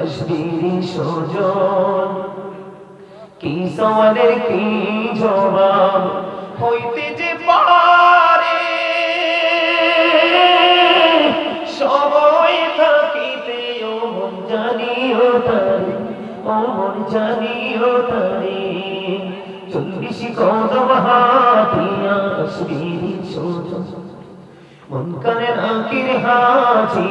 হাটিয়া আসবি রে সোজন কি সওয়ালের কি জবাব হইতে যে পারে। সময় থাকিতে ও মন জানিও তারে, ও মন জানিও তারে। চল্লিশ কদম হাতিয়া কাশ্মীরি সোজন মন কানে নাকির হাজি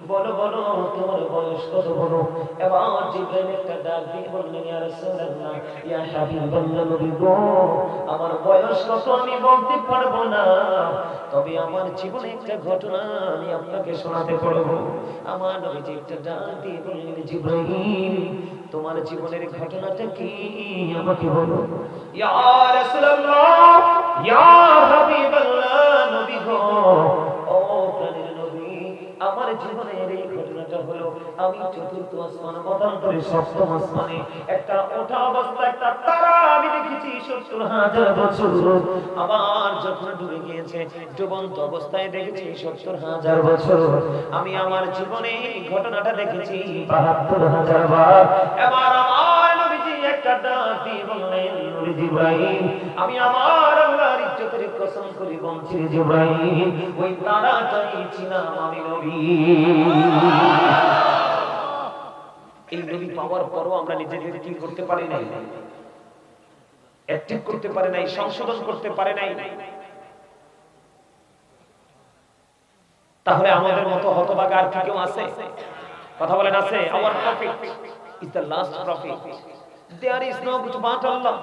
বলো বলো, তোমার বয়স কত বলো এবার জিব্রাইল একটা ডাক দিয়ে বললেন, ইয়া রাসূলুল্লাহ, ইয়া হাবিবাল্লাহ নবী গো, আমার বয়স কত আমি বলতে পারব না। তবে আমার জীবনে একটা ঘটনা আমি আপনাকে শোনাতে পারব। আমার নবীজি একটা ডাক দিয়ে বললেন, জিব্রাইল, তোমার জীবনের ঘটনাটা কি? আমাকে বলো। ইয়া রাসূলুল্লাহ হলো আমি চতুর্থ আসমান মতান্তরে সপ্তম আসমানে একটা ওঠা অবস্থা একটা তারা আমি দেখেছি সত্তর হাজার বছর। আমার যখন ডুবে গিয়েছে ডুবন্ত অবস্থায় দেখেছি সত্তর হাজার বছর। আমি আমার জীবনে এই ঘটনাটা দেখেছি। বাহাত্তর হাজার বার। এবার আমার নবীজি একটা ডাক দিয়ে বললেন আমি আমার কসম করে ওই আমি নবী। এই নবী পাওয়ার পরও আমরা নিজেদের করতে পারি নাই? করতে পারে নাই, সংশোধন করতে পারে নাই। তাহলে আমাদের মতো হতভাগা আর কেউ আছে? কথা বলেন, আছে? Our prophet is the last prophet there is no god but Allah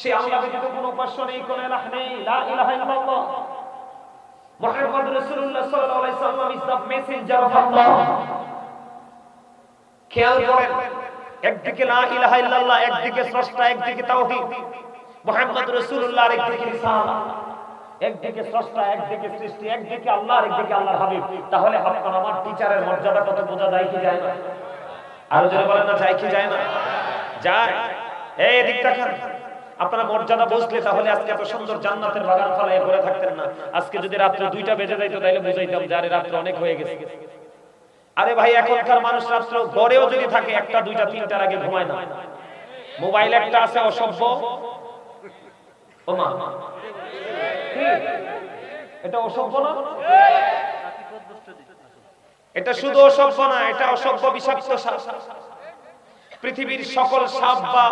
সে আল্লাহ ব্যতীত কোনো উপাস্য নেই, কোনো ইলাহ নেই। লা ইলাহা ইল্লাল্লাহ। মুহাম্মদ রাসূলুল্লাহ সাল্লাল্লাহু আলাইহি সাল্লাম ইজ মেসেঞ্জার অফ আল্লাহ খেয়াল করেন, একদিকে লা ইলাহা ইল্লাল্লাহ, একদিকে স্রষ্টা, একদিকে তাওহীদ। মুহাম্মদ রাসূলুল্লাহ একদিকে রিসালাত একদিকে স্রষ্টা, একদিকে সৃষ্টি, একদিকে আল্লাহ একদিকে আল্লাহর হাবিব। তাহলে আপনার আমার টিচারের মর্যাদা কত, বোঝা যায় কি যায় না? আরও জোরে বলেন না, যায় কি যায় না? যায়। এই এদিকটা খান আপনারা মর্যাদা বুঝলে তাহলে আজকে এত সুন্দর জান্নাতের বাগান ফলায় পড়ে থাকতেন না। আজকে যদি রাত্রে দুইটা বেজে যাইতো তাহলে বুঝাইতাম যে, আরে রাত্রে অনেক হয়ে গেছে। আরে ভাই, এখনকার মানুষ রাত্র গড়েও যদি থাকে, একটা, দুইটা, তিনটার আগে ঘুমায় না। মোবাইল একটা আছে, অসভ্য। ও মা। এটা অসভ্য না? এটা শুধু অসভ্য না, এটা অসভ্য বিষাক্ত পৃথিবীর সকল সাপ বা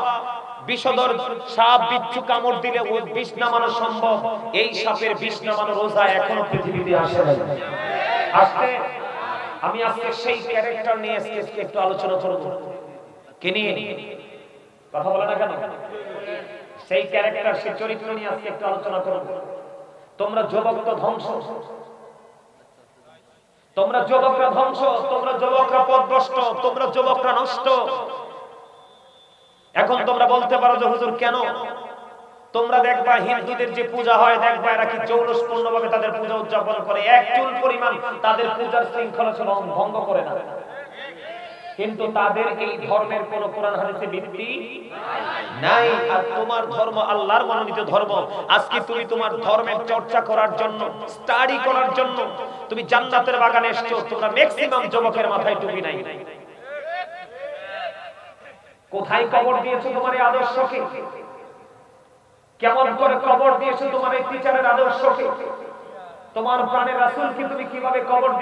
বিষধর সাপ বিচ্ছু কামড় দিলে ও বিষ নামানো সম্ভব। এই সাপের বিষ নামানো রোজা এখনও পৃথিবীতে আসে নাই। আসতে আমি আজকে সেই ক্যারেক্টার নিয়ে আজকে একটু আলোচনা করব। কে নিয়ে? কথা বলে না কেন? সেই ক্যারেক্টার, সেই চরিত্র নিয়ে আজকে একটু আলোচনা করব। তোমরা যুবক তো ধ্বংস। তোমরা যুবকরা ধ্বংস, তোমরা যুবকরা পথভ্রষ্ট তোমরা যুবকরা নষ্ট। এখন তোমরা বলতে পারো যে, হুজুর, কেন? তোমরা দেখবা হিন্দুদের যে পূজা হয়, দেখবা এরা কি চৌরসপূর্ণ ভাবে তাদের পূজা উদযাপন করে। এক চুল পরিমাণ তাদের পূজার শৃঙ্খলা ভঙ্গ করে না। কিন্তু তাদের এই ধর্মের কোন কোরআন হাদিসে ভিত্তি নাই। আর তোমার ধর্ম আল্লাহর মনোনীত ধর্ম। আজকে তুমি তোমার ধর্মের চর্চা করার জন্য স্টাডি করার জন্য, তুমি জান্নাতের বাগানে এসছো, তোমরা ম্যাক্সিমাম যুবকের মাথায় টুপি নাই। কোথায় কবর দিয়েছ তোমার এই আদর্শকে? কেমন করে কবর দিয়েছ তোমার এই টিচারের আদর্শকে? তোমার তুমি কীভাবে কবর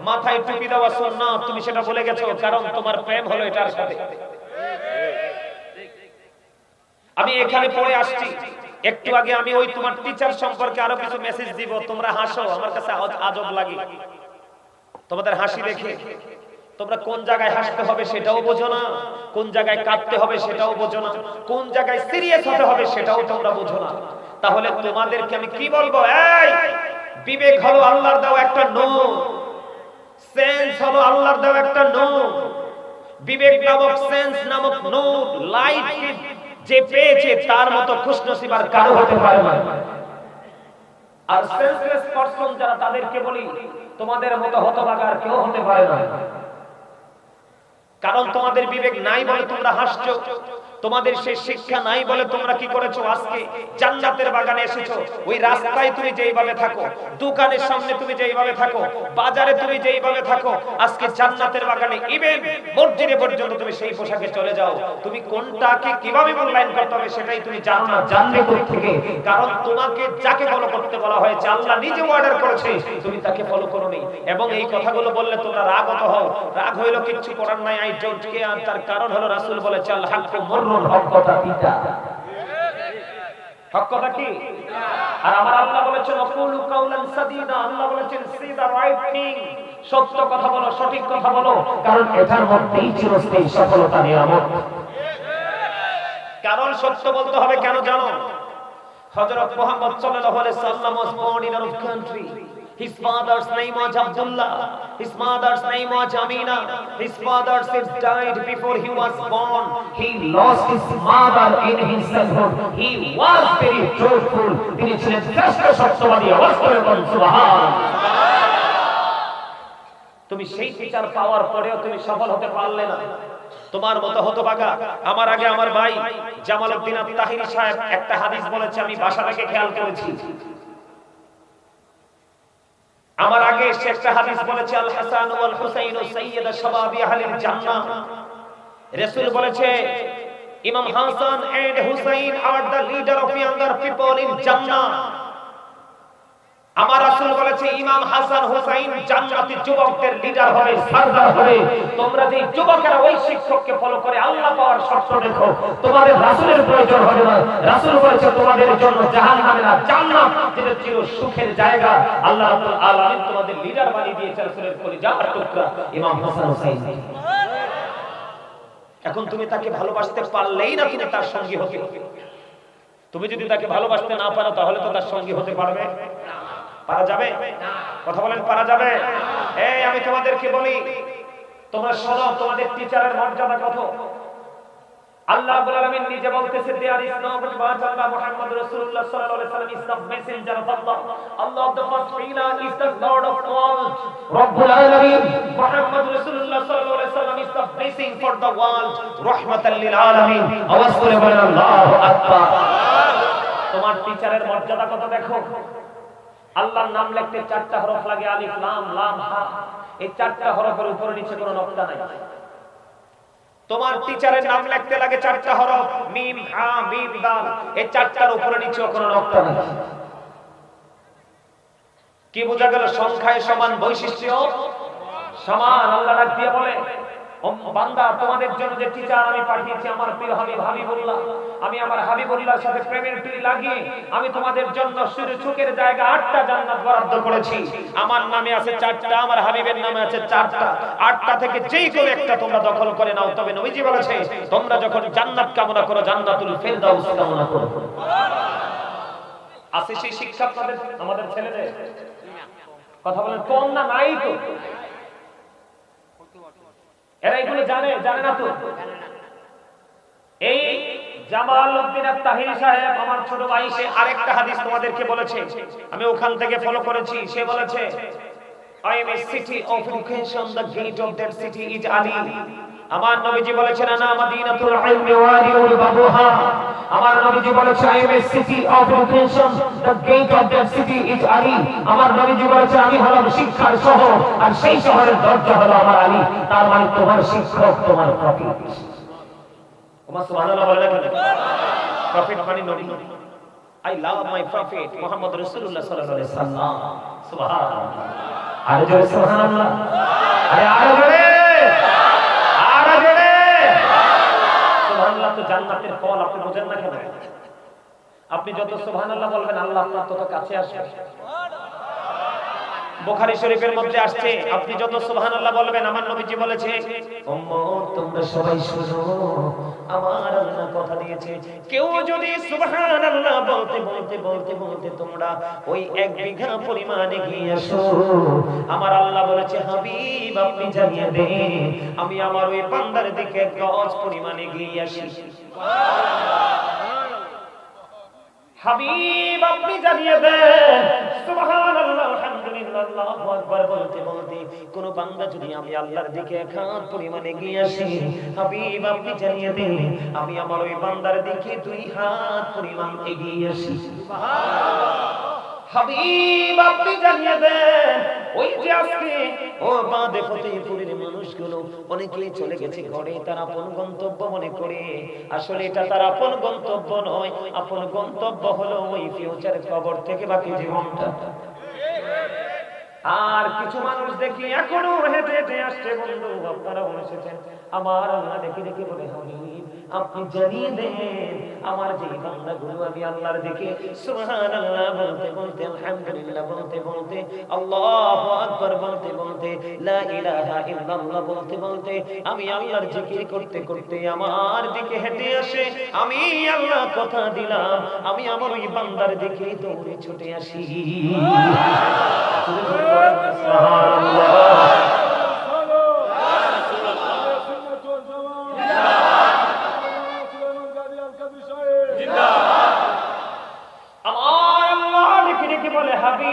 মাথায় টুপি দেওয়া তুমি সেটা গেছো, কারণ তোমার প্রেম হলো এটার সাথে। আমি এখানে পড়ে আসছি। একটু আগে আমি ওই তোমার টিচার সম্পর্কে আরও কিছু মেসেজ দিব। তোমরা হাসো, আমার কাছে আজ- আজব লাগে। তোমাদের হাসি দেখে। তোমরা কোন জায়গায় হাসতে হবে সেটাও বোঝো না, কোন জায়গায় কাঁদতে হবে সেটাও বোঝো না, কোন জায়গায় সিরিয়াস হতে হবে সেটাও তোমরা বোঝো না। তাহলে তোমাদেরকে আমি কি বলব? এই, বিবেক হলো আল্লাহর দেওয়া একটা নূর, সেন্স হলো আল্লাহর দেওয়া একটা নূর, বিবেক নামক সেন্স নামক নূর, লাইট যে পেয়েছে তার মতো খুশনসিব আর কারও হতে পারে না। আর সেন্সলেস পারসন যারা তাদেরকে বলি, তোমাদের মতো হতভাগা আর কেউ হতে পারে না। কারণ তোমাদের বিবেক নাই বলে তোমরা হাসছো। তোমাদের সেই শিক্ষা নাই বলে তোমরা কি করেছ আজকে? জান্নাতের বাগানে এসেছ। ওই রাস্তায় তুমি যেইভাবে থাকো, দোকানের সামনে তুমি যেইভাবে থাকো, বাজারে তুমি যেইভাবে থাকো, আজকে জান্নাতের বাগানে ইভেন মসজিদে পর্যন্ত তুমি সেই পোশাকে চলে যাও। তুমি কোনটাকে কীভাবে মূল্যায়ন করতে হবে সেটাই তুমি জানো না। জানবে থেকে? কারণ তোমাকে যাকে ফলো করতে বলা হয়েছে, আল্লাহ নিজে অর্ডার করেছে, তুমি তাকে ফলো করো নি এবং এই কথাগুলো বললে তোমরা রাগত হও। রাগ হইল কিচ্ছু করার নাই আই ডোন্ট কেয়ার তার কারণ হলো রাসূল বলেছে আল হাক্কু মুররুন হক কথা কথা কি? আর আমার আল্লাহ বলেছেন, অকুলু কাউলান সাদিদা। আল্লাহ বলেছেন রাইট থিং সত্য কথা বলো, সঠিক কথা বলো। কারণ এটার মধ্যেই চিরস্থায়ী সফলতা কারণ সত্য বলতে হবে কেন জানো? হযরত মুহাম্মদ সাল্লাল্লাহু আলাইহি was born in Arab country His father's name was Abdullah. His mother's name was Amina. His father said died before he was born. He lost his mother in his childhood. He was very truthful. তিনি ছিলেন শ্রেষ্ঠ সত্যবাদী সুবহান তুমি সেই teacher পাওয়ার পরেও তুমি সফল হতে পারলে না তোমার মতো হতো বাগা আমার আগে আমার ভাই জামাল উদ্দিন তাহিরি সাহেব একটা হাদিস বলেছে আমি বাসা থেকে খেয়াল করেছি আমার আগে একটা হাদিস বলেছে, আল হাসান ওয়াল হুসাইন সাইয়্যিদ শাবাবি আহলিল জান্নাহ। রাসূল বলেছে, imam Hasan and Hussain are the leader of younger people in Jannah. আমার রাসূল বলেছে, ইমাম হাসান হুসাইন জান্নাতি যুবকদের লিডার হবে, সরদার হবে। তোমরা যে যুবকেরা ওই শিক্ষককে ফলো করে আল্লাহ পাওয়ার শর্ত দেখো, তোমাদের রাসূলের প্রয়োজন হবে না। রাসূল বলেছে, তোমাদের জন্য জাহান্নামে না, জান্নাত, যেটা চির সুখের জায়গা। আল্লাহ রাব্বুল আলামিন তোমাদের লিডার বানিয়ে দিয়েছে রাসূলের কলিজার টুকরা, ইমাম হাসান হুসাইন। এখন তুমি তাকে ভালোবাসতে পারলেই না তুমি তার সঙ্গী হতে। তুমি যদি তাকে ভালোবাসতে না পারো, তাহলে তো তার সঙ্গী হতে পারবে। পারা যাবে? কথা বলেন পারা যাবে? এই আমি তোমাদেরকে বলি তোমরা শোনো তোমাদের টিচারের মর্যাদা কত? আল্লাহ রাব্বুল আলামিন নিজে বলতেছে there is no but but Allah Muhammad রাসূলুল্লাহ সাল্লাল্লাহু আলাইহি ওয়াসাল্লাম is the messenger of Allah Allah the first ফিলা is the lord of all রব্বুল আলামিন মুহাম্মদ রাসূলুল্লাহ সাল্লাল্লাহু আলাইহি ওয়াসাল্লাম is the blessing for the world রাহমাতাল লিল আলামিন। আওয়াজ করে বলেন আল্লাহু আকবার। তোমার টিচারের মর্যাদা কত দেখো? আল্লাহর নাম লিখতে চারটা হরফ লাগে, আলিফ, লাম লাম, হা। এই চারটা হরফের উপরে নিচে কোনো নকশা নাই। তোমার টিচারের নাম লিখতে লাগে চারটা হরফ, মিম, হা, মিম দাল এই চারটার উপরে নিচে কোনো নকশা নাই। কি বোঝা গেল? সংখ্যায় সমান বৈশিষ্ট্য? সমান, আল্লাহ ডাক দিয়ে বলে। বান্দা, তোমাদের জন্য যে টিচার আমি পাঠিয়েছি, আমার প্রিয় হাবিব হাবিবুল্লাহ, আমি আমার হাবিবুল্লাহর সাথে প্রেমের টিরি লাগিয়ে, আমি তোমাদের জন্য শুরু জায়গা আটটা জান্নাত বরাদ্দ করেছি। আমার নামে আছে চারটা, আমার হাবিবের নামে আছে চারটা। আটটা থেকে যেই কোনো একটা তোমরা দখল করে নাও। তবে নবীজি বলেছে, তোমরা যখন জান্নাত কামনা করো, জান্নাতুল ফেরদাউস কামনা করো। আছে সেই শিক্ষা আপনাদের, আমাদের ছেলেদের? কথা বলেন, কম না নাই তো? এরা এগুলো জানে জানে না তো। এই জামাল উদ্দিন তাহিরি সাহেব আমার ছোট ভাই, সে আরেকটা হাদিস তোমাদেরকে বলেছে। আমি ওখান থেকে ফলো করেছি, সে বলেছে I am a city of education the gate of that city is Ali. আমার নবীজি বলেছেন, আনা মাদিনাতুল ইলমি ওয়ারিউল বাবুহা। আমার নবীজি বলেছেন, I am a city of education the gate of that city is Ali. আমার নবীজি বলেছেন, আমি হলাম শিক্ষার শহর, আর সেই শহরের দরজা হলো আমার আলী। তার মানে তোমার শিক্ষক, তোমার প্রতীক ওমা সুবহানাল্লাহ বলে না প্রফেট মানে নবী। I love my prophet Muhammad রাসূলুল্লাহ সাল্লাল্লাহু আলাইহি সাল্লাম সুবহানাল্লাহ। আর জোরে সুবহানাল্লাহ আরে আরও জোরে আরও জোরে সুবহানাল্লাহ তো জান্নাতের ফল আপনি বোঝেন না কেন? আপনি যত সুবহানাল্লাহ বলবেন আল্লাহ আপনার তত কাছে আসবে। বুখারী শরীফের মধ্যে আসছে, আপনি যত সুবহানাল্লাহ বলবেন, আমার নবীজি বলেছে, উম্মত, তোমরা সবাই শুনো, আমার আল্লাহ কথা দিয়েছে। কেউ যদি সুবহানাল্লাহ বলতে বলতে বলতে বলতে তোমরা ওই এক বিঘা পরিমাণে গিয়ে আসো। আমার আল্লাহ বলেছে, হাবিব, আপনি জানিয়ে দেন, আমি আমার ওই বান্দার দিকে গজ পরিমাণে গিয়ে আসি। হাবিব, আপনি জানিয়ে দেন, সুবহানাল্লাহ আল্লাহু আকবার বলতে বলতে কোন বান্দা যদি আমি আল্লাহর দিকে পরিমাণে এগিয়ে আসি, হাবিব আপনি জানিয়ে আমি আমার ওই বান্দার দিকে দুই হাত পরিমাণ এগিয়ে আসি। হাবিব আপনি জানিয়ে দেন, ওই যে আজকে ও মানুষগুলো, অনেকেই চলে গেছে ঘরে, তার আপন গন্তব্য মনে করে। আসলে এটা তার আপন গন্তব্য নয়, আপন গন্তব্য হলো ওই ফিউচার খবর থেকে বাকি জীবনটা। আর কিছু মানুষ দেখি এখনও হেঁটে হেঁটে আসছে, বন্ধু, আপনারাও এসেছেন। আমার আল্লাহ দেখি দেখে বলে আপনি জানিয়ে দেন আমার যে বান্দা গুলো আমি আল্লাহর দিকে, সুবহানাল্লাহ বলতে বলতে, আলহামদুলিল্লাহ বলতে বলতে, আল্লাহু আকবার বলতে বলতে, লা ইলাহা ইল্লাল্লাহ বলতে বলতে, আমি আল্লাহর জিকির করতে করতে আমার দিকে হেঁটে আসে, আমি আল্লাহ কথা দিলাম, আমি আমার ওই বান্দার দিকে দৌড়ে ছুটে আসি। সুবহানাল্লাহ আমার আল্লাহ লিখে লিখে বলে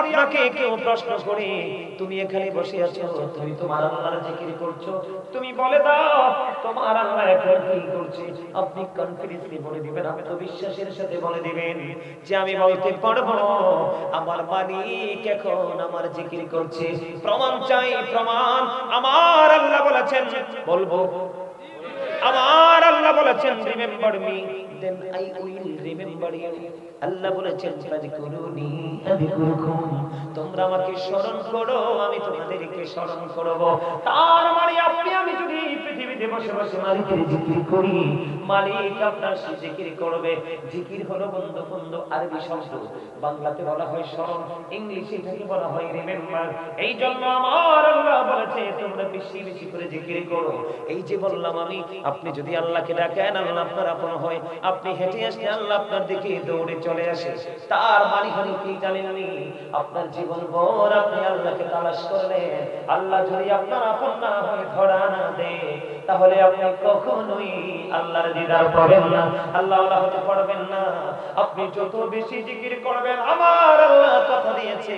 আপনাকে কেউ প্রশ্ন করে, তুমি এখানে বসে আছো? তুমি তোমার আল্লাহর জিকির করছ? তুমি বলে দাও, তোমার আল্লাহ এখন কি করছে? আপনি কনফিডেন্সলি বলে দিবেন, আমি তো বিশ্বাসের সাথে বলে দিবেন যে আমি বলতে পারব আমার মালিক এখন আমার জিকির করছে। প্রমাণ চাই, প্রমাণ। আমার আল্লাহ বলেছেন, বলব আমার আল্লাহ বলেছেন remember me then I will remember you Allah বলেছেন ফাযকুরুনি আযকুরকুম তোমরা আমাকে স্মরণ করো, আমি তোমাদেরকে স্মরণ করব। তার মানে আপনি, আমি যদি পৃথিবীতে বসে বসে মালিকের জিকির করি, মালিক আপনার সে জিকির করবে। জিকির হলো বন্ধু বন্ধু আরবি শব্দ। বাংলাতে বলা হয় স্মরণ, ইংলিশে এটাকে বলা হয় রিমেম্বার এই জন্য আমার আল্লাহ বলেছে, তোমরা বেশি বেশি করে জিকির করো। এই যে বললাম আমি আপনি যদি আল্লাহকে ডাকেন আল্লাহ আপনার আপন হয় আপনি হেঁটে আসলে আল্লাহ আপনার দিকে দৌড়ে চলে আসে। তার মানে হলো কি জানেননি আপনার জীবন ভর আপনি আল্লাহকে তালাশ করলেন আল্লাহ যদি আপনার আপন না হয় ধরা না দে তাহলে আপনি কখনোই আল্লাহর দিদার পাবেন না। আল্লাহ আল্লাহ হতে পারবেন না। আপনি যত বেশি জিকির করবেন, আমার আল্লাহ কথা দিয়েছে।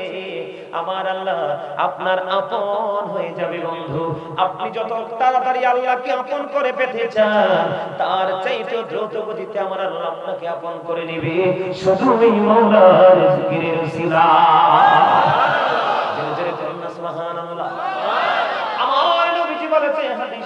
আমার আল্লাহ আপনার আপন হয়ে যাবে বন্ধু। আপনি যত তাড়াতাড়ি আল্লাহকে আপন করে পেতে চান, তার চাইতে দ্রুত গতিতে আমার আল্লাহ আপনাকে আপন করে নেবে। শুধু মৌলার জিকিরের উসিলা জোরে জোরে করুন না সুবহানাল্লাহ আমার নবীজি বলেছে হাদিস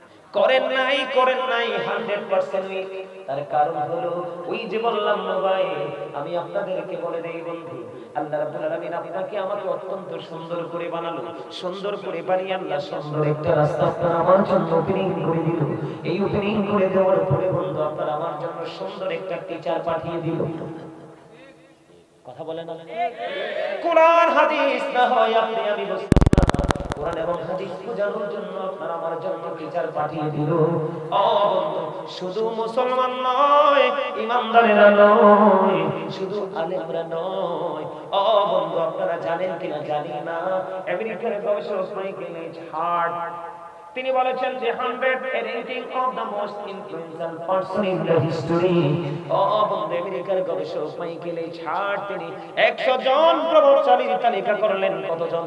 করেন নাই করেন নাই হান্ড্রেড পার্সেন্ট তার কারণ হলো, ওই যে বললাম ভাই আমি আপনাদেরকে বলে দেই বন্ধু সুন্দর একটা টিচার পাঠিয়ে দিল। কথা বলেন কোরআন, হাদিস না হয় আপনি, আমি বুঝতে শুধু মুসলমান নয়, ইমানদারেরা নয়, শুধু আলেমরা নয়। ও বন্ধু, আপনারা জানেন কিনা জানি না। আমেরিকার গবেষক হার্ট, তিনি বলেছেন যে hundred rating of the most influential person in the history. বন্ধু, আমেরিকার গবেষক মাইকেল এইচ হার্ট, তিনি একশো জন প্রভাবশালীর তালিকা করলেন। কতজন?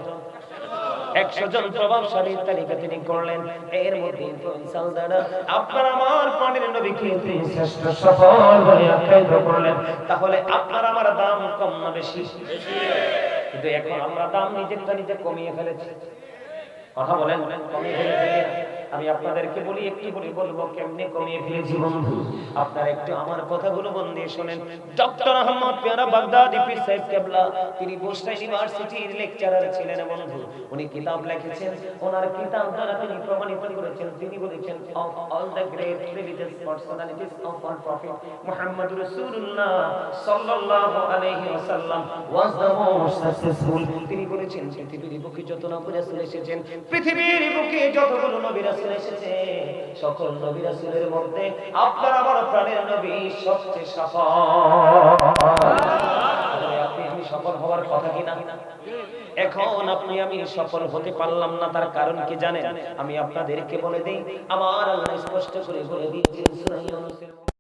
একশো জন প্রভাবশালীর তালিকা তিনি করলেন। এর মধ্যে আপনার আমার পানির নবীকে শ্রেষ্ঠ সফল বলে আখ্যায়িত করলেন। তাহলে আপনার আমার দাম কম না বেশি? কিন্তু এখন আমরা দাম নিজেরটা নিজে কমিয়ে ফেলেছি। কথা বলেন, কমিয়ে ফেলেছি। আমি আপনাদেরকে বলি, একটু বলি, বলব কেমনে কমিয়ে ফেলেছি বন্ধু? আপনারা একটু আমার কথাগুলো মন দিয়ে শোনেন। ডক্টর আহমদ পেয়ারা বাগদাদি পীর সাহেব কেবলা, তিনি বোস্টা ইউনিভার্সিটির লেকচারার ছিলেন বন্ধু। উনি কিতাব লিখেছেন। ওনার কিতাব দ্বারা তিনি প্রমাণিত করেছেন, তিনি বলেছেন of all the great religious personalities of our prophet Muhammad রাসূলুল্লাহ সাল্লাল্লাহু আলাইহি ওয়াসাল্লাম ওয়াজ দ্য মোস্ট সাকসেসফুল তিনি বলেছেন, পৃথিবীর বুকে যত নবী রাসূল এসেছেন, পৃথিবীর বুকে যতগুলো নবী রাসূল এসেছে। সকল নবী রাসূলের মধ্যে আপনার আমার প্রাণের নবী সবচেয়ে সফল আপনি আমি সফল হওয়ার কথা এখন আপনি আমি সফল হতে পারলাম না, তার কারণ কি জানেন? আমি আপনাদেরকে বলে দিই, আমার আল্লাহ স্পষ্ট করে বলে দিয়েছেন